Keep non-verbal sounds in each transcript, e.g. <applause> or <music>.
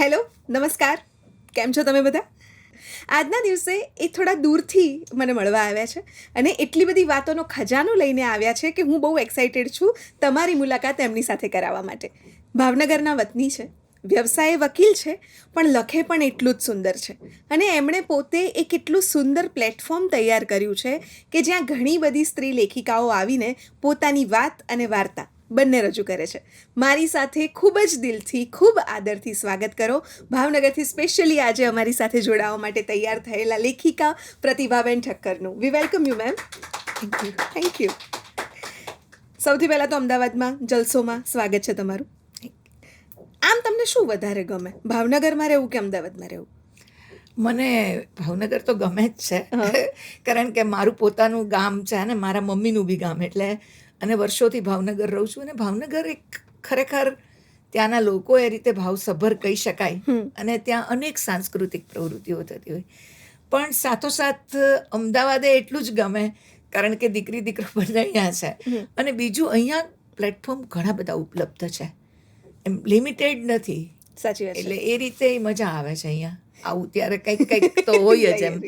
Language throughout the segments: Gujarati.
હેલો, નમસ્કાર. કેમ છો તમે બધા? આજના દિવસે એ થોડા દૂરથી મને મળવા આવ્યા છે અને એટલી બધી વાતોનો ખજાનો લઈને આવ્યા છે કે હું બહુ એક્સાઇટેડ છું તમારી મુલાકાત એમની સાથે કરાવવા માટે. ભાવનગરના વતની છે, વ્યવસાય વકીલ છે, પણ લખે પણ એટલું જ સુંદર છે. અને એમણે પોતે એક એટલું સુંદર પ્લેટફોર્મ તૈયાર કર્યું છે કે જ્યાં ઘણી બધી સ્ત્રી લેખિકાઓ આવીને પોતાની વાત અને વાર્તા બંને રજૂ કરે છે. મારી સાથે ખૂબ જ દિલથી ખૂબ આદરથી સ્વાગત કરો. ભાવનગરથી સ્પેશિયલી આજે અમારી સાથે જોડાવા માટે તૈયાર થયેલા લેખિકા Pratibhaben ઠક્કરનું. We welcome you ma'am thank you thank you સૌથી પહેલાં તો અમદાવાદમાં જલસોમાં સ્વાગત છે તમારું. આમ તમને શું વધારે ગમે? ભાવનગરમાં રહેવું કે અમદાવાદમાં રહેવું? મને ભાવનગર તો ગમે જ છે. કારણ કે મારું પોતાનું ગામ છે અને મારા મમ્મીનું બી ગામ એટલે અને વર્ષોથી ભાવનગર રહું છું અને ભાવનગર એક ખરેખર ત્યાંના લોકો એ રીતે ભાવસભર કહી શકાય. અને ત્યાં અનેક સાંસ્કૃતિક પ્રવૃત્તિઓ થતી હોય. પણ સાથોસાથ અમદાવાદે એટલું જ ગમે કારણ કે દીકરી દીકરો બધા અહીંયા છે. અને બીજું અહીંયા પ્લેટફોર્મ ઘણા બધા ઉપલબ્ધ છે. એમ લિમિટેડ નથી. સાચી વાત એટલે એ રીતે મજા આવે છે અહીંયા. આવું ત્યારે કંઈક કંઈક તો હોય જ <laughs> એમ.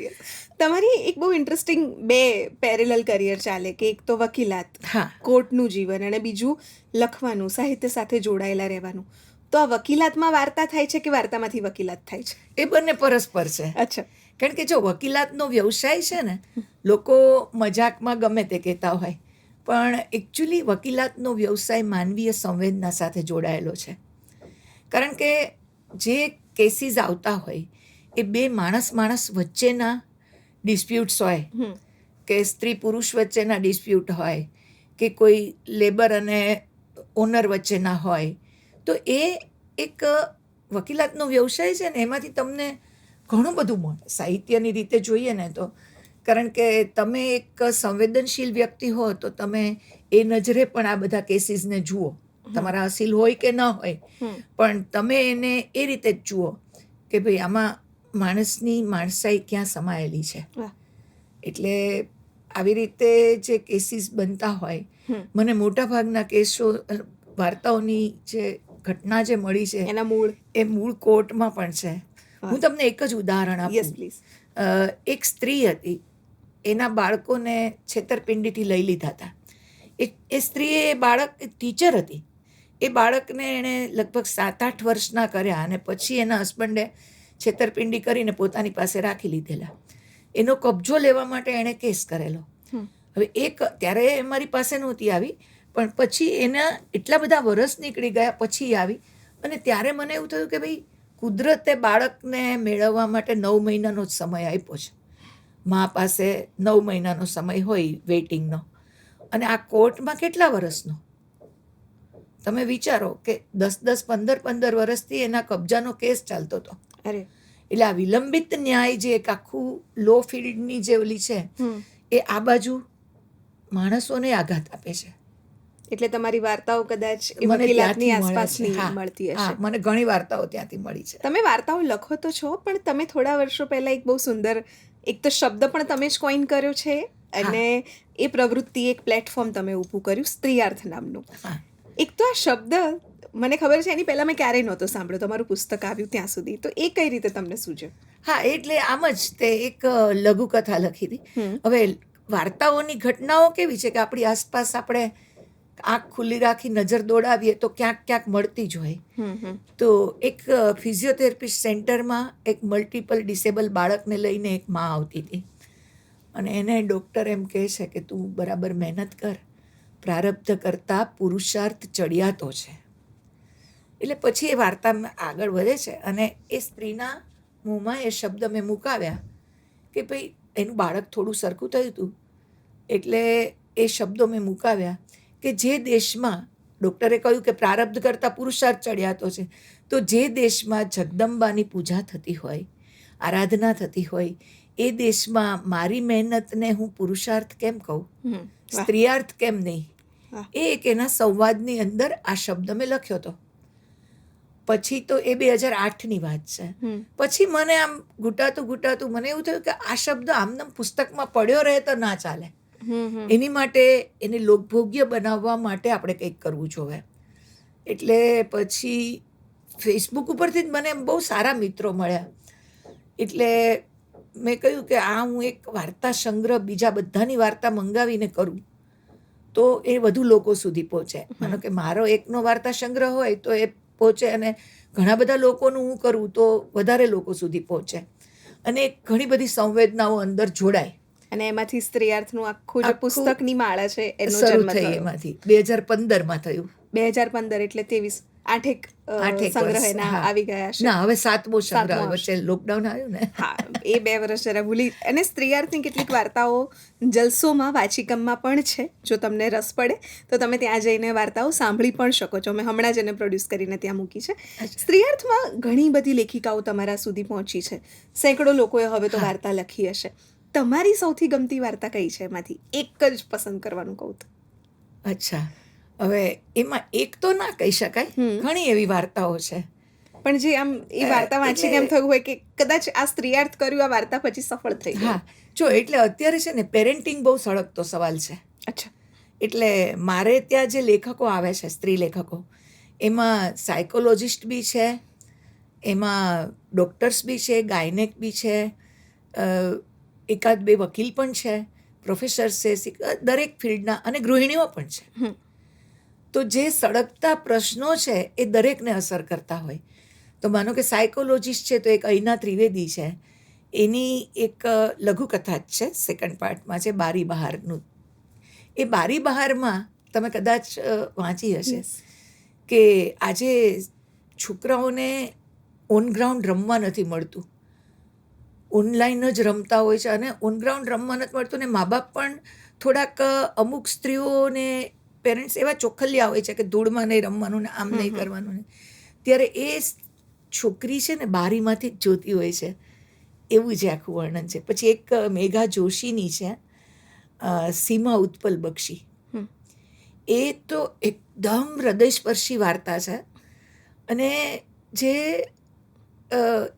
તમારી એક બહુ ઇન્ટરેસ્ટિંગ બે પેરેલલ કરિયર ચાલે કે એક તો વકીલાત હા. કોર્ટનું જીવન અને બીજું લખવાનું સાહિત્ય સાથે જોડાયેલા રહેવાનું. તો આ વકીલાતમાં વાર્તા થાય છે કે વાર્તામાંથી વકીલાત થાય છે? એ બંને પરસ્પર છે. અચ્છા. કારણ કે જો વકીલાતનો વ્યવસાય છે ને લોકો મજાકમાં ગમે તે કહેતા હોય પણ એકચ્યુઅલી વકીલાતનો વ્યવસાય માનવીય સંવેદના સાથે જોડાયેલો છે. કારણ કે જે કેસીસ આવતા હોય એ બે માણસ માણસ વચ્ચેના ડિસ્પ્યુટ્સ હોય કે સ્ત્રી પુરુષ વચ્ચેના ડિસ્પ્યુટ હોય કે કોઈ લેબર અને ઓનર વચ્ચેના હોય તો એ એક વકીલાતનો વ્યવસાય છે ને એમાંથી તમને ઘણું બધું મળે. સાહિત્યની રીતે જોઈએ ને તો કારણ કે તમે એક સંવેદનશીલ વ્યક્તિ હો તો તમે એ નજરે પણ આ બધા કેસીસને જુઓ. તમારા અસીલ હોય કે ન હોય પણ તમે એને એ રીતે જ જુઓ કે ભાઈ આમાં માણસની માણસાઈ ક્યાં સમાયેલી છે? એટલે આવી રીતે જે કેસીસ બનતા હોય. મને મોટાભાગના કેસો વાર્તાઓની જે ઘટના જે મળી છે એના મૂળ. એ મૂળ કોર્ટમાં પણ છે. હું તમને એક જ ઉદાહરણ આપું. પ્લીઝ એક સ્ત્રી હતી. એના બાળકોને છેતરપિંડીથી લઈ લીધા હતા. એ એ સ્ત્રીએ એ બાળક ટીચર હતી. એ બાળકને એણે લગભગ સાત આઠ વર્ષના કર્યા અને પછી એના હસબન્ડે છેતરપિંડી કરીને પોતાની પાસે રાખી લીધેલા. એનો કબજો લેવા માટે એણે કેસ કરેલો. હવે એક ત્યારે એ મારી પાસે નહોતી આવી પણ પછી એના એટલા બધા વરસ નીકળી ગયા પછી આવી. અને ત્યારે મને એવું થયું કે ભાઈ કુદરતે બાળકને મેળવવા માટે નવ મહિનાનો જ સમય આપ્યો છે. મા પાસે નવ મહિનાનો સમય હોય વેઇટિંગનો. અને આ કોર્ટમાં કેટલા વર્ષનો તમે વિચારો કે દસ દસ પંદર પંદર વર્ષથી એના કબજાનો કેસ ચાલતો હતો. અરે. એટલે આ વિલંબિત ન્યાય જે એક આખું લો ફિલ્ડની જે ઓલી છે એ આ બાજુ માણસોને આઘાત આપે છે. એટલે તમારી વાર્તાઓ કદાચ વકીલાતની. આસપાસની મળતી હશે. મને ઘણી વાર્તાઓ ત્યાંથી મળી છે. તમે વાર્તાઓ લખો તો છો પણ તમે થોડા વર્ષો પહેલા એક બહુ સુંદર એક તો શબ્દ પણ તમે જ કોઈન કર્યો છે અને એ પ્રવૃત્તિ એક પ્લેટફોર્મ તમે ઊભું કર્યું સ્ત્રીયાર્થ નામનું. એક તો આ શબ્દ મને ખબર છે એની પહેલા મેં ક્યારેય નહોતો સાંભળ્યો. તમારું પુસ્તક આવ્યું ત્યાં સુધી. તો એ કઈ રીતે તમને સૂજ્યું? હા એટલે આમ જ તે એક લઘુકથા લખી હતી. હવે વાર્તાઓની ઘટનાઓ કેવી છે કે આપણી આસપાસ આપણે આંખ ખુલ્લી રાખી નજર દોડાવીએ તો ક્યાંક ક્યાંક મળતી જ હોય. તો એક ફિઝિયોથેરાપિસ્ટ સેન્ટરમાં એક મલ્ટિપલ ડિસેબલ બાળકને લઈને એક માં આવતી હતી. અને એને ડૉક્ટર એમ કહે છે કે તું બરાબર મહેનત કર. પ્રારબ્ધ કરતાં પુરુષાર્થ ચડિયાતો છે. એટલે પછી એ વાર્તા આગળ વધે છે અને એ સ્ત્રીના મોંમાં એ શબ્દ મેં મુકાવ્યા કે ભાઈ એનું બાળક થોડું સરખું થયું હતું એટલે એ શબ્દો મેં મુકાવ્યા કે જે દેશમાં ડૉક્ટરે કહ્યું કે પ્રારબ્ધ કરતાં પુરુષાર્થ ચડિયાતો છે તો જે દેશમાં જગદંબાની પૂજા થતી હોય આરાધના થતી હોય એ દેશમાં મારી મહેનતને હું પુરુષાર્થ કેમ કહું? સ્ત્રીયાર્થ કેમ નહીં? એ એક એના સંવાદની અંદર આ શબ્દ મેં લખ્યો હતો. પછી તો એ બે હજાર આઠની વાત છે. પછી મને આમ ઘૂંટાતું ઘૂંટાતું મને એવું થયું કે આ શબ્દ આમનામ પુસ્તકમાં પડ્યો રહે તો ના ચાલે. એની માટે એને લોકભોગ્ય બનાવવા માટે આપણે કંઈક કરવું જોઈએ એટલે પછી ફેસબુક ઉપરથી જ મને બહુ સારા મિત્રો મળ્યા. એટલે મેં કહ્યું કે આ હું એક વાર્તા સંગ્રહ બીજા બધાની વાર્તા મંગાવીને કરું. તો એ વધુ લોકો સુધી પહોંચે. માનો કે મારો એકનો વાર્તા સંગ્રહ હોય તો એ પહોંચે અને ઘણા બધા લોકોનું હું કરું તો વધારે લોકો સુધી પહોંચે. અને ઘણી બધી સંવેદનાઓ અંદર જોડાય. અને એમાંથી સ્ત્રીયાર્થનું આખું જે પુસ્તકની માળા છે એનો શરૂ જન્મ થઈ થયો. એમાંથી. બે હજાર પંદરમાં થયું. બે હજાર પંદર એટલે ત્રેવીસ. આઠેક સંગ્રહ વર્ષ, એના હા. આવી ગયા છે ના હવે સાતમો સંગ્રહ વચ્ચે લોકડાઉન આવ્યું ને. હા એ બે વર્ષ જરા ભૂલી. અને સ્ત્રીયાર્થની કેટલીક વાર્તાઓ જલસોમાં વાચિકમમાં પણ છે. જો તમને રસ પડે તો તમે ત્યાં જઈને વાર્તાઓ સાંભળી પણ શકો છો. મેં હમણાં જ એને પ્રોડ્યુસ કરીને ત્યાં મૂકી છે. સ્ત્રીયાર્થમાં ઘણી બધી લેખિકાઓ તમારા સુધી પહોંચી છે. સેંકડો લોકોએ હવે તો વાર્તા લખી હશે. તમારી સૌથી ગમતી વાર્તા કઈ છે એમાંથી? એક જ પસંદ કરવાનું કહું તો. અચ્છા. હવે એમાં એક તો ના કહી શકાય. ઘણી એવી વાર્તાઓ છે. પણ જે આમ એ વાર્તા વાંચીને એમ થયું હોય કે કદાચ આ સ્ત્રીયાર્થ કર્યું આ વાર્તા પછી સફળ થઈ હા. જો એટલે અત્યારે છે ને પેરેન્ટિંગ બહુ સળગતો સવાલ છે. અચ્છા. એટલે મારે ત્યાં જે લેખકો આવે છે સ્ત્રી લેખકો એમાં સાયકોલોજિસ્ટ બી છે એમાં ડૉક્ટર્સ બી છે ગાયનેક બી છે એકાદ બે વકીલ પણ છે પ્રોફેસર છે દરેક ફિલ્ડના અને ગૃહિણીઓ પણ છે. તો જે સળગતા પ્રશ્નો છે એ દરેકને અસર કરતા હોય. તો માનો કે સાયકોલોજિસ્ટ છે તો એક અહીના ત્રિવેદી છે. એની એક લઘુકથા જ છે સેકન્ડ પાર્ટમાં છે બારી બહારનું. એ બારી બહારમાં તમે કદાચ વાંચી હશે કે આજે છોકરાઓને ઓન ગ્રાઉન્ડ રમવા નથી મળતું. ઓનલાઈન જ રમતા હોય છે અને ઓન ગ્રાઉન્ડ રમવા નથી મળતું ને મા બાપ પણ થોડાક અમુક સ્ત્રીઓને પેરેન્ટ્સ એવા ચોખલ્યા હોય છે કે ધૂળમાં નહીં રમવાનું ને આમ નહીં કરવાનું ને. ત્યારે એ છોકરી છે ને બારીમાંથી જ જોતી હોય છે. એવું જે આખું વર્ણન છે. પછી એક મેઘા જોશીની છે. સીમા ઉત્પલ બક્ષી. એ તો એકદમ હૃદયસ્પર્શી વાર્તા છે. અને જે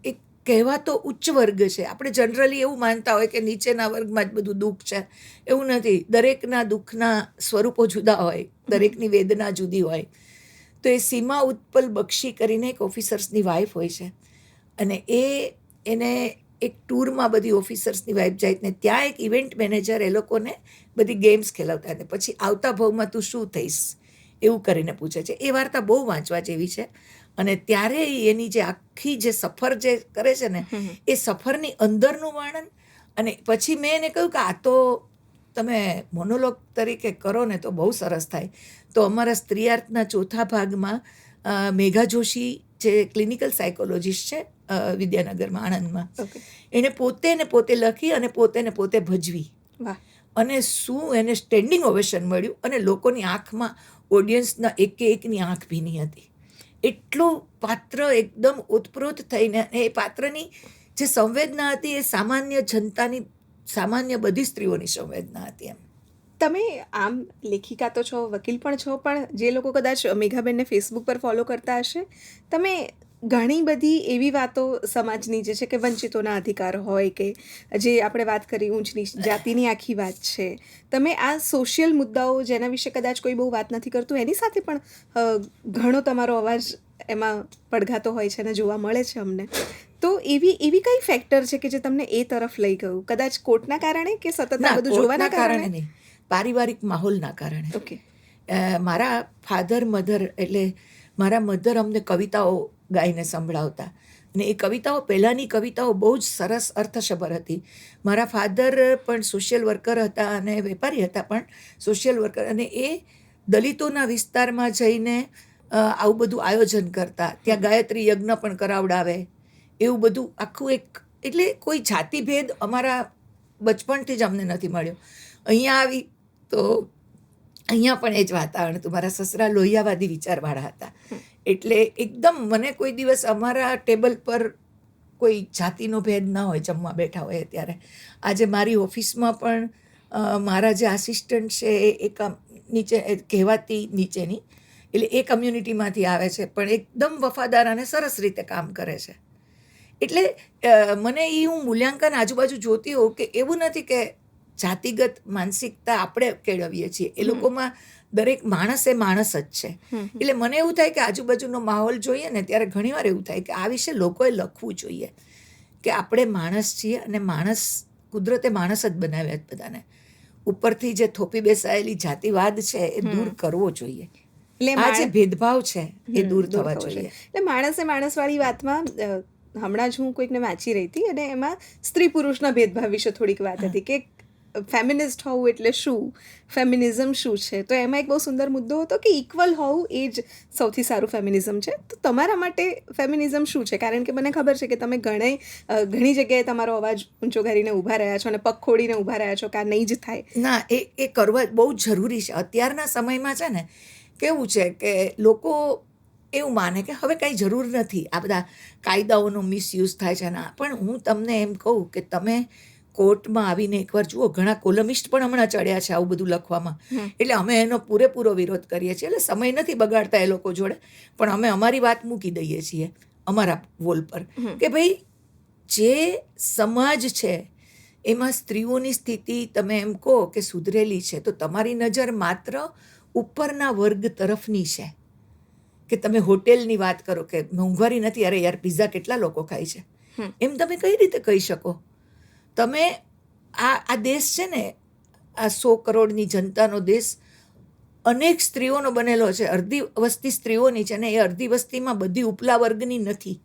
એક કહેવાતો ઉચ્ચ વર્ગ છે. આપણે જનરલી એવું માનતા હોય કે નીચેના વર્ગમાં જ બધું દુઃખ છે. એવું નથી. દરેકના દુઃખના સ્વરૂપો જુદા હોય. દરેકની વેદના જુદી હોય. તો એ સીમા ઉત્પલ બક્ષી કરીને એક ઓફિસર્સની વાઈફ હોય છે. અને એ, એને એક ટૂરમાં બધી ઓફિસર્સની વાઈફ જાય ને ત્યાં એક ઇવેન્ટ મેનેજર એ લોકોને બધી ગેમ્સ ખેલાવતા હતા. પછી આવતા ભાવમાં તું શું થઈશ? એવું કરીને પૂછે છે. એ વાર્તા બહુ વાંચવા જેવી છે. અને ત્યારે એની જે આખી જે સફર જે કરે છે ને એ સફરની અંદરનું વર્ણન. અને પછી મેં એને કહ્યું કે આ તો તમે મોનોલોગ તરીકે કરો ને તો બહુ સરસ થાય. તો અમારા સ્ત્રીયાર્થના ચોથા ભાગમાં મેઘા જોશી જે ક્લિનિકલ સાયકોલોજીસ્ટ છે વિદ્યાનગરમાં આણંદમાં એણે પોતે ને પોતે લખી અને પોતે ને પોતે ભજવી. વાહ. અને શું એને સ્ટેન્ડિંગ ઓવેશન મળ્યું અને લોકોની આંખમાં ઓડિયન્સના એકે એકની આંખ ભીની હતી. એટલું પાત્ર એકદમ ઓતપ્રોત થઈને એ પાત્રની જે સંવેદના હતી એ સામાન્ય જનતાની, સામાન્ય બધી સ્ત્રીઓની સંવેદના હતી એમ. તમે આમ લેખિકા તો છો, વકીલ પણ છો, પણ જે લોકો કદાચ મેઘાબેનને ફેસબુક પર ફોલો કરતા હશે, તમે ઘણી બધી એવી વાતો સમાજની જે છે કે વંચિતોના અધિકાર હોય કે જે આપણે વાત કરી ઊંચ નીચ જાતિની આખી વાત છે. તમે આ સોશિયલ મુદ્દાઓ જેના વિશે કદાચ કોઈ બહુ વાત નથી કરતું એની સાથે પણ ઘણો તમારો અવાજ એમાં પડઘાતો હોય છે અને જોવા મળે છે અમને. તો એવી એવી કઈ ફેક્ટર છે કે જે તમને એ તરફ લઈ ગયું? કદાચ કોર્ટના કારણે કે સતત આ બધું જોવાના કારણે? નહીં. પારિવારિક માહોલના કારણે. ઓકે મારા ફાધર મધર એટલે મારા મધર અમને કવિતાઓ ગાઈને સંભળાવતા. અને એ કવિતાઓ, પહેલાંની કવિતાઓ બહુ જ સરસ અર્થસભર હતી. મારા ફાધર પણ સોશિયલ વર્કર હતા અને વેપારી હતા પણ સોશિયલ વર્કર અને એ દલિતોના વિસ્તારમાં જઈને આવું બધું આયોજન કરતા. ત્યાં ગાયત્રી યજ્ઞ પણ કરાવડાવે. એવું બધું આખું એક, એટલે કોઈ જાતિભેદ અમારા બચપણથી જ અમને નથી મળ્યો. અહીંયા આવી તો, અહીંયા પણ એ જ વાતાવરણ હતું. મારા સસરા લોહિયાવાદી વિચારવાળા હતા. એટલે એકદમ મને કોઈ દિવસ અમારા ટેબલ પર કોઈ જાતિનો ભેદ ના હોય જમવા બેઠા હોય ત્યારે આજે મારી ઓફિસમાં પણ મારા જે આસિસ્ટન્ટ છે એ એક નીચે કહેવાતી નીચેની એટલે એ કમ્યુનિટીમાંથી આવે છે પણ એકદમ વફાદાર અને સરસ રીતે કામ કરે છે. એટલે મને એ હું મૂલ્યાંકન આજુબાજુ જોતી હોઉં કે એવું નથી કે જાતિગત માનસિકતા આપણે કેળવીએ છીએ. એ લોકોમાં દરેક માણસ એ માણસ જ છે. એટલે મને એવું થાય કે આજુબાજુનો માહોલ જોઈએ ને ત્યારે ઘણીવાર એવું થાય કે આ વિશે લોકોએ લખવું જોઈએ કે આપણે માણસ છીએ અને માણસ કુદરતે માણસ જ બનાવ્યા જ બધાને. ઉપરથી જે થોપી બેસાયેલી જાતિવાદ છે એ દૂર કરવો જોઈએ. એટલે આ જે ભેદભાવ છે એ દૂર થવા થવો જોઈએ. એટલે માણસે માણસવાળી વાતમાં હમણાં જ હું કોઈકને વાંચી રહી હતી અને એમાં સ્ત્રી પુરુષના ભેદભાવ વિશે થોડીક વાત હતી કે ફેમિનિસ્ટ હોવું એટલે શું? ફેમિનિઝમ શું છે? તો એમાં એક બહુ સુંદર મુદ્દો હતો કે ઇક્વલ હોવું એ જ સૌથી સારું ફેમિનિઝમ છે. તો તમારા માટે ફેમિનિઝમ શું છે? કારણ કે મને ખબર છે કે તમે ઘણે ઘણી જગ્યાએ તમારો અવાજ ઊંચો કરીને ઊભા રહ્યા છો અને પગ ખોડીને ઊભા રહ્યા છો, કે આ નહીં જ થાય. ના, એ એ કરવા બહુ જરૂરી છે. અત્યારના સમયમાં છે ને, કેવું છે કે લોકો એવું માને કે હવે કાંઈ જરૂર નથી. આ બધા કાયદાઓનો મિસયુઝ થાય છે ના પણ હું તમને એમ કહું કે તમે કોર્ટમાં આવીને એકવાર જુઓ ઘણા કોલમિસ્ટ પણ હમણાં ચડ્યા છે આવું બધું લખવામાં. એટલે અમે એનો પૂરેપૂરો વિરોધ કરીએ છીએ. એટલે સમય નથી બગાડતા એ લોકો જોડે પણ અમે અમારી વાત મૂકી દઈએ છીએ અમારા વોલ પર કે ભાઈ જે સમાજ છે એમાં સ્ત્રીઓની સ્થિતિ તમે એમ કહો કે સુધરેલી છે તો તમારી નજર માત્ર ઉપરના વર્ગ તરફની છે. કે તમે હોટેલની વાત કરો કે મોંઘવારી નથી અરે યાર પિઝા કેટલા લોકો ખાય છે? એમ તમે કઈ રીતે કહી શકો? તમે આ આ દેશ છે ને આ સો કરોડની જનતાનો દેશ અનેક સ્ત્રીઓનો બનેલો છે. અડધી વસ્તી સ્ત્રીઓની છે અને એ અડધી વસ્તીમાં બધી ઉપલા વર્ગની નથી.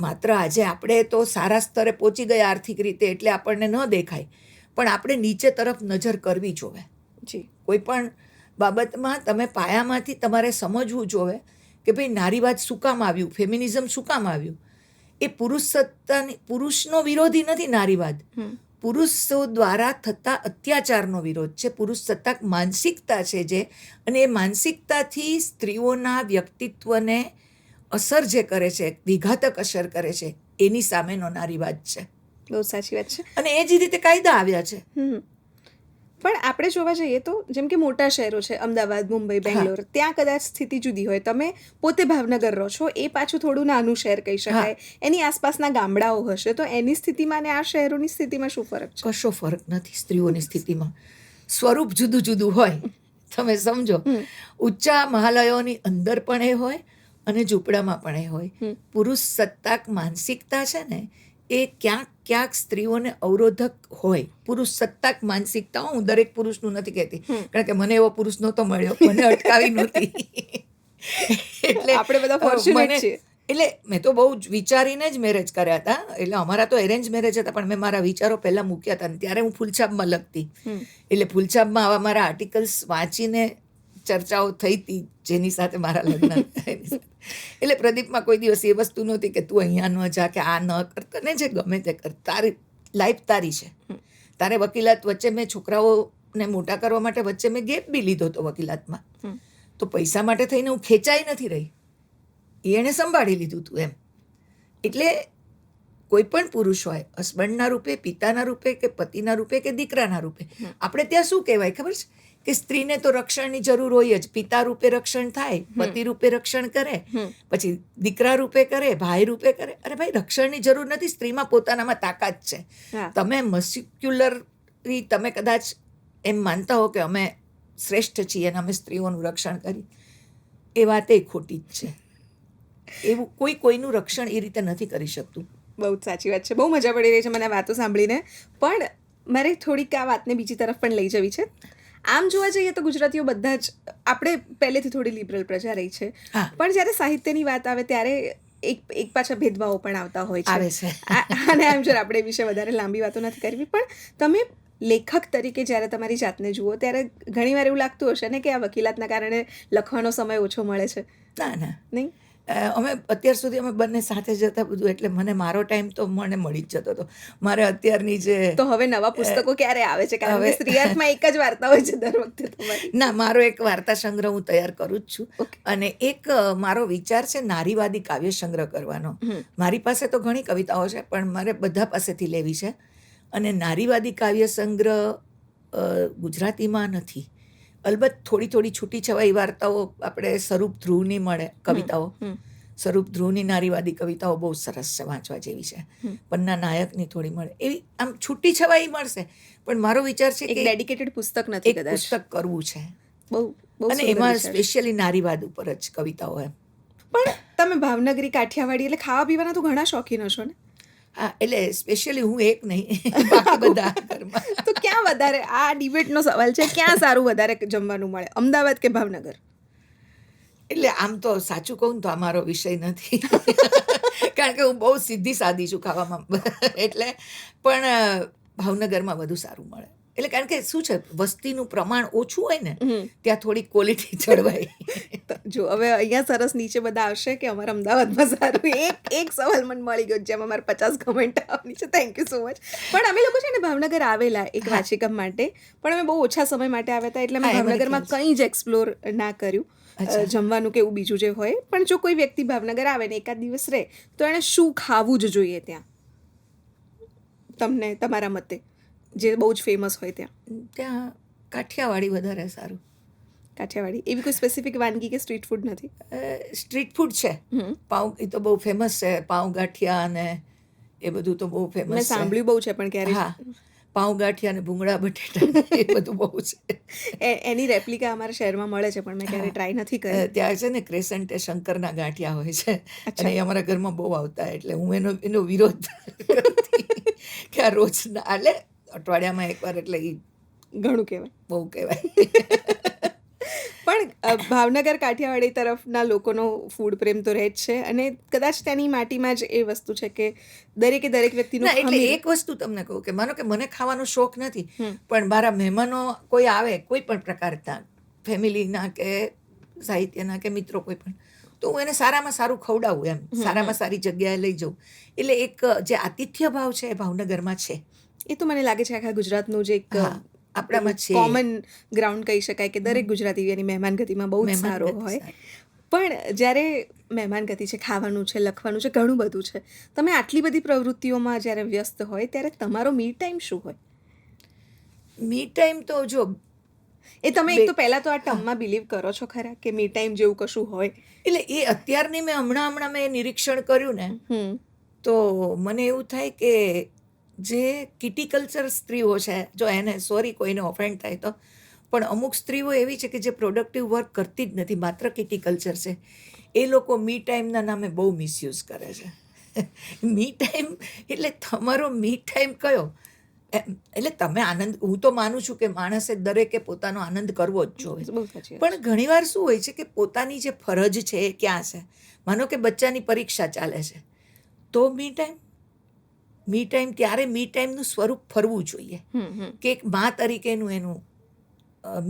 માત્ર આજે આપણે તો સારા સ્તરે પહોંચી ગયા આર્થિક રીતે એટલે આપણને ન દેખાય. પણ આપણે નીચે તરફ નજર કરવી જોવે. જી. કોઈ પણ બાબતમાં તમે પાયામાંથી તમારે સમજવું જોવે કે ભાઈ નારીવાદ શું કામ આવ્યું? ફેમિનિઝમ શું કામ આવ્યું? એ પુરુષ સત્તાની પુરુષનો વિરોધી નથી નારીવાદ. પુરુષો દ્વારા થતા અત્યાચારનો વિરોધ છે. પુરુષ સત્તાક માનસિકતા છે જે અને એ માનસિકતાથી સ્ત્રીઓના વ્યક્તિત્વને અસર જે કરે છે વિઘાતક અસર કરે છે એની સામેનો નારીવાદ છે. બહુ સાચી વાત છે. અને એ જ રીતે કાયદા આવ્યા છે. પણ આપણે જોવા જઈએ તો જેમ કે મોટા શહેરો છે અમદાવાદ મુંબઈ બેંગ્લોર ત્યાં કદાચ સ્થિતિ જુદી હોય. તમે પોતે ભાવનગર રહો છો એ પાછું થોડું નાનું શહેર કહી શકાય. એની આસપાસના ગામડાઓ હશે તો એની સ્થિતિમાં અને આ શહેરોની સ્થિતિમાં શું ફરક છે? કશો ફરક નથી સ્ત્રીઓની સ્થિતિમાં. સ્વરૂપ જુદું જુદું હોય. તમે સમજો. ઊંચા મહાલયોની અંદર પણ એ હોય અને ઝૂંપડામાં પણ એ હોય. પુરુષ સત્તાક માનસિકતા છે ને એ ક્યાંક ક્યાંક સ્ત્રીઓને અવરોધક હોય. પુરુષ સત્તાક માનસિકતા હું દરેક પુરુષનું નથી કહેતી. કારણ કે મને એવો પુરુષ નહોતો મળ્યો. મને અટકાવી નહોતી. <laughs> એટલે આપણે બધા ફોર્ચ્યુનેટ છીએ. એટલે મેં તો બહુ જ વિચારીને જ મેરેજ કર્યા હતા. એટલે અમારા તો એરેન્જ મેરેજ હતા પણ મેં મારા વિચારો પહેલાં મૂક્યા હતા. અને ત્યારે હું ફૂલછાબમાં લખતી. એટલે ફૂલછાપમાં આવા મારા આર્ટિકલ્સ વાંચીને ચર્ચાઓ થઈ હતી જેની સાથે મારા લગ્ન. <laughs> એટલે પ્રદીપમાં કોઈ દિવસ એ વસ્તુ નહોતી કે તું અહીંયા ન જા કે આ ન કર. તને જે ગમે તે કર. તારી લાઈફ તારી છે. તારે વકીલાત વચ્ચે મેં છોકરાઓને મોટા કરવા માટે વચ્ચે મેં ગેપ બી લીધો હતો વકીલાતમાં. તો પૈસા માટે થઈને હું ખેંચાઈ નથી રહી. એણે સંભાળી લીધું તું એમ. એટલે કોઈ પણ પુરુષ હોય હસબન્ડના રૂપે પિતાના રૂપે કે પતિના રૂપે કે દીકરાના રૂપે આપણે ત્યાં શું કહેવાય ખબર છે? કે સ્ત્રીને તો રક્ષણની જરૂર હોય જ. પિતા રૂપે રક્ષણ થાય પતિ રૂપે રક્ષણ કરે પછી દીકરા રૂપે કરે ભાઈ રૂપે કરે. અરે ભાઈ રક્ષણની જરૂર નથી સ્ત્રીમાં પોતાનામાં તાકાત છે. તમે મસ્ક્યુલરી તમે કદાચ એમ માનતા હો કે અમે શ્રેષ્ઠ છીએ અને અમે સ્ત્રીઓનું રક્ષણ કરી. એ વાત એ ખોટી જ છે. એવું કોઈ કોઈનું રક્ષણ એ રીતે નથી કરી શકતું. બહુ જ સાચી વાત છે. બહુ મજા પડી રહી છે મને વાતો સાંભળીને. પણ મારે થોડીક આ વાતને બીજી તરફ પણ લઈ જવી છે. આમ જોવા જઈએ તો ગુજરાતીઓ બધા જ આપણે પહેલેથી થોડી લિબરલ પ્રજા રહી છે. પણ જ્યારે સાહિત્યની વાત આવે ત્યારે એક એક પાછા ભેદભાવો પણ આવતા હોય છે. અને આમ જો આપણે એ વિશે વધારે લાંબી વાતો નથી કરવી પણ તમે લેખક તરીકે જ્યારે તમારી જાતને જુઓ ત્યારે ઘણીવાર એવું લાગતું હશે ને કે આ વકીલાતના કારણે લખવાનો સમય ઓછો મળે છે. ના ના. નહીં? અમે અત્યાર સુધી અમે બંને સાથે જતા બધું એટલે મને મારો ટાઈમ તો મને મળી જ જતો હતો. મારે અત્યારની જે તો હવે નવા પુસ્તકો ક્યારે આવે છે? કારણ કે હવે- સ્ત્રીયાર્થમાં એક જ વાર્તા હોય છે દર વખતે ના મારો એક વાર્તા સંગ્રહ હું તૈયાર કરું જ છું. અને એક મારો વિચાર છે નારીવાદી કાવ્ય સંગ્રહ કરવાનો. મારી પાસે તો ઘણી કવિતાઓ છે પણ મારે બધા પાસેથી લેવી છે. અને નારીવાદી કાવ્ય સંગ્રહ ગુજરાતીમાં નથી. અલબત્ત થોડી થોડી છૂટી છવાઈ વાર્તાઓ આપણે સ્વરૂપ ધ્રુવની મળે કવિતાઓ. સ્વરૂપ ધ્રુવની નારીવાદી કવિતાઓ બહુ સરસ છે વાંચવા જેવી છે. પન્ના નાયકની થોડી મળે. એવી આમ છૂટી છવાઈ મળશે. પણ મારો વિચાર છે કે ડેડિકેટેડ પુસ્તક નથી કદાચ. પુસ્તક કરવું છે. બહુ અને એમાં સ્પેશિયલી નારીવાદ ઉપર જ કવિતાઓ એમ. પણ તમે ભાવનગરી કાઠિયાવાડી એટલે ખાવા પીવાના તો ઘણા શોખીન હશો ને? એટલે સ્પેશિયલી હું એક નહીં <laughs> બાકી બધા તો ક્યાં વધારે? આ ડિબેટનો સવાલ છે ક્યાં સારું વધારે જમવાનું મળે? અમદાવાદ કે ભાવનગર? એટલે આમ તો સાચું કહું તો આ મારો વિષય નથી. <laughs> કારણ કે હું બહુ સીધી સાદી છું ખાવામાં. <laughs> એટલે પણ ભાવનગરમાં વધુ સારું મળે. એટલે કારણ કે શું છે વસ્તીનું પ્રમાણ ઓછું હોય ને ત્યાં થોડી ક્વોલિટી જળવાય. જો હવે અહીંયા સરસ નીચે બધા આવશે કે અમારા અમદાવાદમાં સારું એક એક સવાલ મને મળી ગયો જેમાં અમારે પચાસ કમેન્ટ આવવાની છે. થેન્ક યુ સો મચ પણ અમે લોકો છે ને ભાવનગર આવેલા એક. વાચિકમ માટે પણ અમે બહુ ઓછા સમય માટે આવ્યા હતા એટલે અમે ભાવનગરમાં કંઈ જ એક્સપ્લોર ના કર્યું. જમવાનું કે એવું બીજું જે હોય. પણ જો કોઈ વ્યક્તિ ભાવનગર આવે ને એકાદ દિવસ રહે તો એણે શું ખાવું જ જોઈએ ત્યાં? તમને તમારા મતે. જે બહુ જ ફેમસ હોય ત્યાં. ત્યાં કાઠિયાવાડી વધારે સારું. કાઠિયાવાડી. એવી કોઈ સ્પેસિફિક વાનગી કે સ્ટ્રીટ ફૂડ નથી? સ્ટ્રીટ ફૂડ છે. પાઉં એ તો બહુ ફેમસ છે. પાઉં ગાંઠિયા અને એ બધું તો બહુ ફેમસ સાંભળ્યું બહુ છે પણ ક્યારે હા. પાઉં ગાંઠિયા અને ભૂંગળા બટેટા <laughs> એ બધું બહુ છે. એ- એની રેપ્લિકા અમારા શહેરમાં મળે છે પણ મેં ક્યારે ટ્રાય નથી કર્યો કરી ત્યાં છે ને ક્રેસન્ટ એ શંકરના ગાંઠિયા હોય છે. અને એ અમારા ઘરમાં બહુ આવતા એટલે હું એનો એનો વિરોધ <laughs> કે આ રોજ ના- એટલે અઠવાડિયામાં એકવાર એટલે એ ઘણું કહેવાય. બહુ કહેવાય. પણ ભાવનગર કાઠિયાવાડી તરફના લોકોનો ફૂડ પ્રેમ તો રહે જ છે અને કદાચ તેની માટીમાં જ એ વસ્તુ છે કે દરેકે દરેક વ્યક્તિનું એટલે એક વસ્તુ તમને કહું કે માનો કે મને ખાવાનો શોખ નથી પણ મારા મહેમાનો કોઈ આવે કોઈ પણ પ્રકારના ફેમિલીના કે સાહિત્યના કે મિત્રો કોઈ પણ તો હું એને સારામાં સારું ખવડાવું એમ. સારામાં સારી જગ્યાએ લઈ જાઉં. એટલે એક જે આતિથ્ય ભાવ છે એ ભાવનગરમાં છે. એ તો મને લાગે છે આખા ગુજરાતનું જે એક આપણામાં છે. કોમન ગ્રાઉન્ડ કહી શકાય કે દરેક ગુજરાતી એની મહેમાનગતિમાં બહુ જ સારો હોય. પણ જ્યારે મહેમાન ગતિ છે ખાવાનું છે લખવાનું છે ઘણું બધું છે તમે આટલી બધી પ્રવૃત્તિઓમાં જ્યારે વ્યસ્ત હોય ત્યારે તમારો મી ટાઈમ શું હોય? મી ટાઈમ તો જો એ તમે એક તો પહેલા તો આ ટર્મમાં બિલીવ કરો છો ખરા કે મી ટાઈમ જેવું કશું હોય? એટલે એ અત્યારની મેં હમણાં હમણાં મેં નિરીક્ષણ કર્યું ને તો મને એવું થાય કે જે કિટીકલ્ચર સ્ત્રીઓ છે જો એને સોરી કોઈને ઓફેન્ડ થાય તો પણ અમુક સ્ત્રીઓ એવી છે કે જે પ્રોડક્ટિવ વર્ક કરતી જ નથી માત્ર કિટીકલ્ચર છે. એ લોકો મી ટાઈમના નામે બહુ મિસયુઝ કરે છે. <laughs> મી ટાઈમ એટલે તમારો મી ટાઈમ કયો? એમ, એટલે તમે આનંદ હું તો માનું છું કે માણસે દરેકે પોતાનો આનંદ કરવો જ જોઈએ. પણ ઘણીવાર શું હોય છે કે પોતાની જે ફરજ છે એ ક્યાં છે? માનો કે બચ્ચાની પરીક્ષા ચાલે છે. તો મી ટાઈમ મી ટાઈમ ત્યારે મી ટાઈમનું સ્વરૂપ ફરવું જોઈએ. કે એક મા તરીકેનું એનું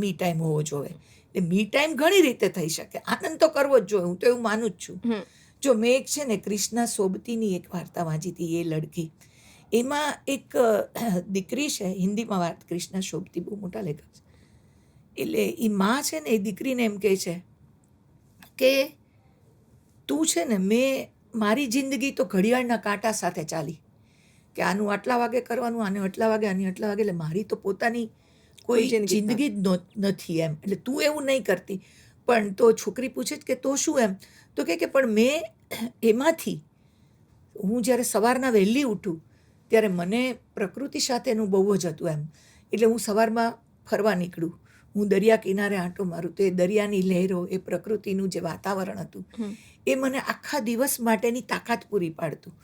મી ટાઈમ હોવો જોઈએ. એટલે મી ટાઈમ ઘણી રીતે થઈ શકે. આનંદ તો કરવો જ જોઈએ હું તો એવું માનું જ છું. જો મેં એક છે ને ક્રિષ્ના સોબતીની એક વાર્તા વાંચી હતી એ લડકી એમાં એક દીકરી છે હિન્દીમાં વાત ક્રિષ્ના શોભતી બહુ મોટા લેખક છે. એટલે એ માં છે ને એ દીકરીને એમ કહે છે કે તું છે ને મેં મારી જિંદગી તો ઘડિયાળના કાંટા સાથે ચાલી. કે આનું આટલા વાગે કરવાનું આને આટલા વાગે આની આટલા વાગે એટલે મારી તો પોતાની કોઈ જિંદગી જ નથી એમ. એટલે તું એવું નહીં કરતી. પણ તો છોકરી પૂછે કે તો શું એમ? તો કહે કે પણ મેં એમાંથી હું જ્યારે સવારના વહેલી ઉઠું ત્યારે મને પ્રકૃતિ સાથેનું બહુ જ હતું એમ. એટલે હું સવારમાં ફરવા નીકળું. હું દરિયા કિનારે આંટો મારું. તો એ દરિયાની લહેરો એ પ્રકૃતિનું જે વાતાવરણ હતું એ મને આખા દિવસ માટેની તાકાત પૂરી પાડતું.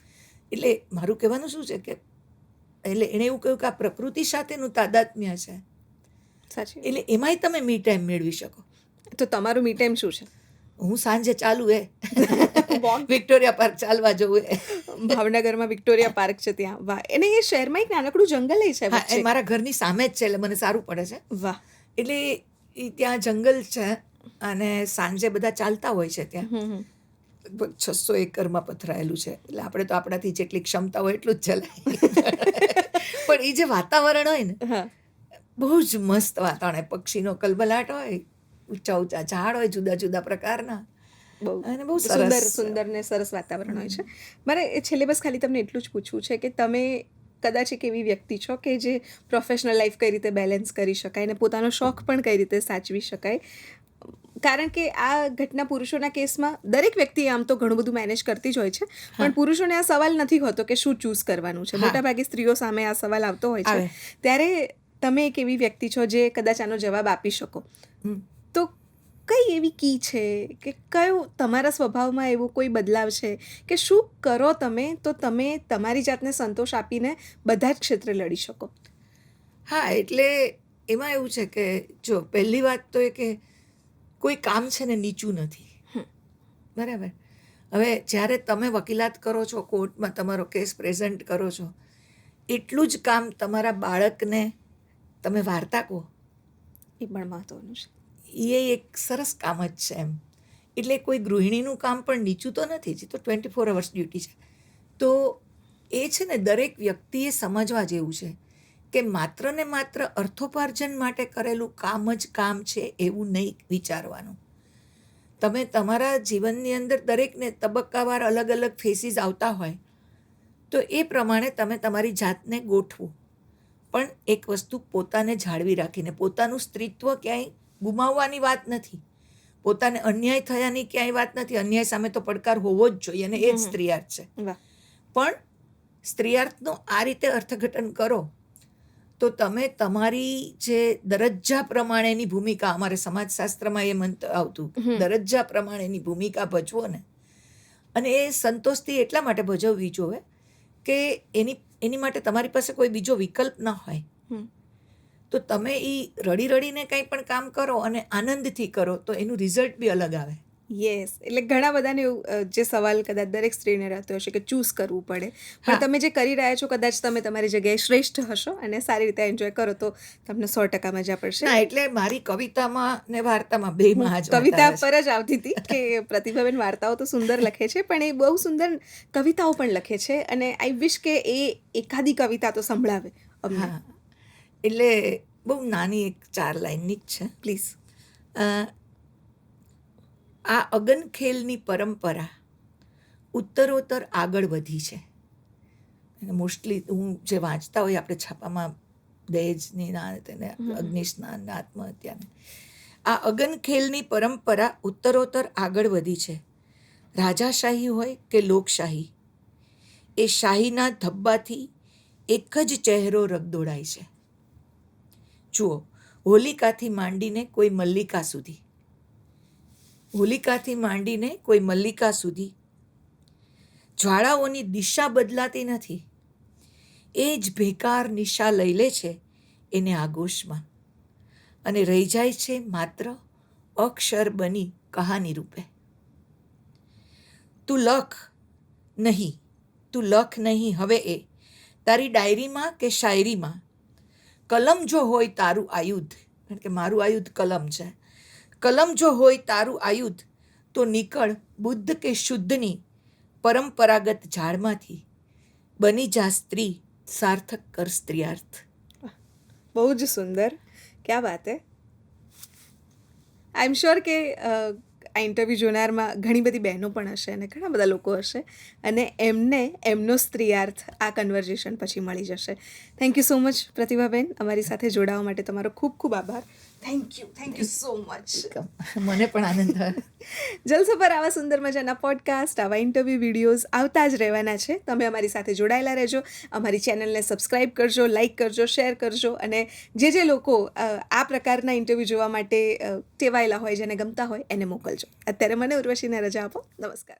એટલે મારું કહેવાનું શું છે કે એટલે એણે એવું કહ્યું કે આ પ્રકૃતિ સાથેનું તાદાત્મ્ય છે. સાચી એટલે એમાંય તમે મી ટાઈમ મેળવી શકો. તો તમારું મી ટાઈમ શું છે? હું સાંજે ચાલુ એ. વિક્ટોરિયા પાર્ક ચાલવા જવું એ ભાવનગરમાં વિક્ટોરિયા પાર્ક છે ત્યાં. વાહ. એને એ શહેરમાં એક નાનકડું જંગલ છે એ મારા ઘરની સામે જ છે એટલે મને સારું પડે છે. વાહ. એટલે એ ત્યાં જંગલ છે અને સાંજે બધા ચાલતા હોય છે ત્યાં. લગભગ છસો એકરમાં પથરાયેલું છે. એટલે આપણે તો આપણાથી જેટલી ક્ષમતા હોય એટલું જ ચલાય <laughs> પણ એ જે વાતાવરણ હોય ને બહુ જ મસ્ત વાતાવરણ. પક્ષીનો કલબલાટ હોય ઊંચા ઊંચા ઝાડ હોય જુદા જુદા પ્રકારના. બહુ અને બહુ સુંદર સુંદર ને સરસ વાતાવરણ હોય છે. મારે એ છેલ્લે બસ ખાલી તમને એટલું જ પૂછવું છે કે તમે કદાચ એક એવી વ્યક્તિ છો કે જે પ્રોફેશનલ લાઈફ કઈ રીતે બેલેન્સ કરી શકાય અને પોતાનો શોખ પણ કઈ રીતે સાચવી શકાય? કારણ કે આ ઘટના પુરુષોના કેસમાં દરેક વ્યક્તિ આમ તો ઘણું બધું મેનેજ કરતી જ હોય છે. પણ પુરુષોને આ સવાલ નથી હોતો કે શું ચૂઝ કરવાનું છે. મોટાભાગે સ્ત્રીઓ સામે આ સવાલ આવતો હોય છે. ત્યારે તમે એક એવી વ્યક્તિ છો જે કદાચ આનો જવાબ આપી શકો. તો કઈ એવી કી છે કે કયો તમારા સ્વભાવમાં એવો કોઈ બદલાવ છે કે શું કરો તમે તો તમે તમારી જાતને સંતોષ આપીને બધા જ ક્ષેત્રે લડી શકો? હા એટલે એમાં એવું છે કે જો પહેલી વાત તો એ કે કોઈ કામ છે ને નીચું નથી. બરાબર. હવે જ્યારે તમે વકીલાત કરો છો કોર્ટમાં તમારો કેસ પ્રેઝન્ટ કરો છો એટલું જ કામ તમારા બાળકને તમે વાર્તા કહો. એ પણ મહત્વનું છે. એ એક સરસ કામ જ છે એમ. એટલે કોઈ ગૃહિણીનું કામ પણ નીચું તો નથી જ તો ટ્વેન્ટી ફોર અવર્સ ડ્યુટી છે. તો એ છે ને દરેક વ્યક્તિએ સમજવા જેવું છે. કે માત્ર ને માત્ર અર્થોપાર્જન માટે કરેલું કામ જ કામ છે એવું નહીં વિચારવાનું. તમે તમારા જીવનની અંદર દરેકને તબક્કાવાર અલગ અલગ ફેસીસ આવતા હોય તો એ પ્રમાણે તમે તમારી જાતને ગોઠવો. પણ એક વસ્તુ પોતાને જાળવી રાખીને પોતાનું સ્ત્રીત્વ ક્યાંય ગુમાવવાની વાત નથી. પોતાને અન્યાય થયાની ક્યાંય વાત નથી. અન્યાય સામે તો પડકાર હોવો જ જોઈએ અને એ જ સ્ત્રીયાર્થ છે. પણ સ્ત્રીયાર્થનું આ રીતે અર્થઘટન કરો. તો તમે તમારી જે દરજ્જા પ્રમાણેની ભૂમિકા અમારે સમાજશાસ્ત્રમાં એ મંત આવતું દરજ્જા પ્રમાણેની ભૂમિકા ભજવો ને. અને એ સંતોષથી એટલા માટે ભજવવી જોવે કે એની એની માટે તમારી પાસે કોઈ બીજો વિકલ્પ ન હોય. તો તમે એ રડી રડીને કંઈ પણ કામ કરો અને આનંદથી કરો તો એનું રિઝલ્ટ બી અલગ આવે. યસ એટલે ઘણા બધાને એવું જે સવાલ કદાચ દરેક સ્ત્રીને રહેતો હશે કે ચૂઝ કરવું પડે. પણ તમે જે કરી રહ્યા છો કદાચ તમે તમારી જગ્યાએ શ્રેષ્ઠ હશો અને સારી રીતે એન્જોય કરો તો તમને સો ટકા મજા પડશે. એટલે મારી કવિતામાં ને વાર્તામાં બે કવિતા પર જ આવતી હતી કે પ્રતિભાબેન વાર્તાઓ તો સુંદર લખે છે પણ એ બહુ સુંદર કવિતાઓ પણ લખે છે અને આઈ વિશ કે એ એકાદી કવિતા તો સંભળાવે હા. એટલે બહુ નાની એક ચાર લાઇનની જ છે. પ્લીઝ આ અગનખેલની પરંપરા ઉત્તરોત્તર આગળ વધી છે. અને મોસ્ટલી હું જે વાંચતા હોય આપણે છાપામાં દહેજની ના તેને. અગ્નિસ્નાન આત્મહત્યાને આ અગનખેલની પરંપરા ઉત્તરોત્તર આગળ વધી છે. રાજાશાહી હોય કે લોકશાહી એ શાહીના ધબ્બાથી એક જ ચહેરો રગદોડાય છે. જુઓ હોલિકાથી માંડીને કોઈ મલ્લિકા સુધી. હોલિકાથી માંડીને કોઈ મલ્લિકા સુધી. જ્વાળાઓની દિશા બદલાતી નથી. એ જ ભેકાર નિશા લઈ લે છે એને આગોશમાં. અને રહી જાય છે માત્ર અક્ષર બની કહાની રૂપે. તું લખ નહીં, તું લખ નહીં, હવે એ તારી ડાયરીમાં કે શાયરીમાં? કલમ જો હોય તારું આયુધ. કારણ કે મારું આયુધ કલમ છે. કલમ જો હોય તારું આયુધ, તો નીકળ બુદ્ધ કે શુદ્ધની પરંપરાગત ઝાડમાંથી. બની જા સ્ત્રી, સાર્થક કર સ્ત્રીયાર્થ. બહુ જ સુંદર. ક્યાં વાત હે? આઈ એમ શ્યોર કે આ ઇન્ટરવ્યૂ જોનારમાં ઘણી બધી બહેનો પણ હશે અને ઘણા બધા લોકો હશે અને એમને, એમનો સ્ત્રીયાર્થ આ કન્વર્ઝેશન પછી મળી જશે. Thank you so much Pratibhaben. અમારી સાથે જોડાવા માટે તમારો ખૂબ ખૂબ આભાર. Thank you thank you so much મને પણ આનંદ થયો. <laughs> જલસો પર આવા સુંદર મજાના પોડકાસ્ટ આવા ઇન્ટરવ્યૂ વિડીયોઝ આવતા જ રહેવાના છે. તમે અમારી સાથે જોડાયેલા રહેજો. અમારી ચેનલને સબસ્ક્રાઇબ કરજો લાઇક કરજો શેર કરજો અને જે જે લોકો આ પ્રકારના ઇન્ટરવ્યૂ જોવા માટે ટેવાયેલા હોય જેને ગમતા હોય એને મોકલજો. અત્યારે મને ઉર્વશીને રજા આપો. નમસ્કાર.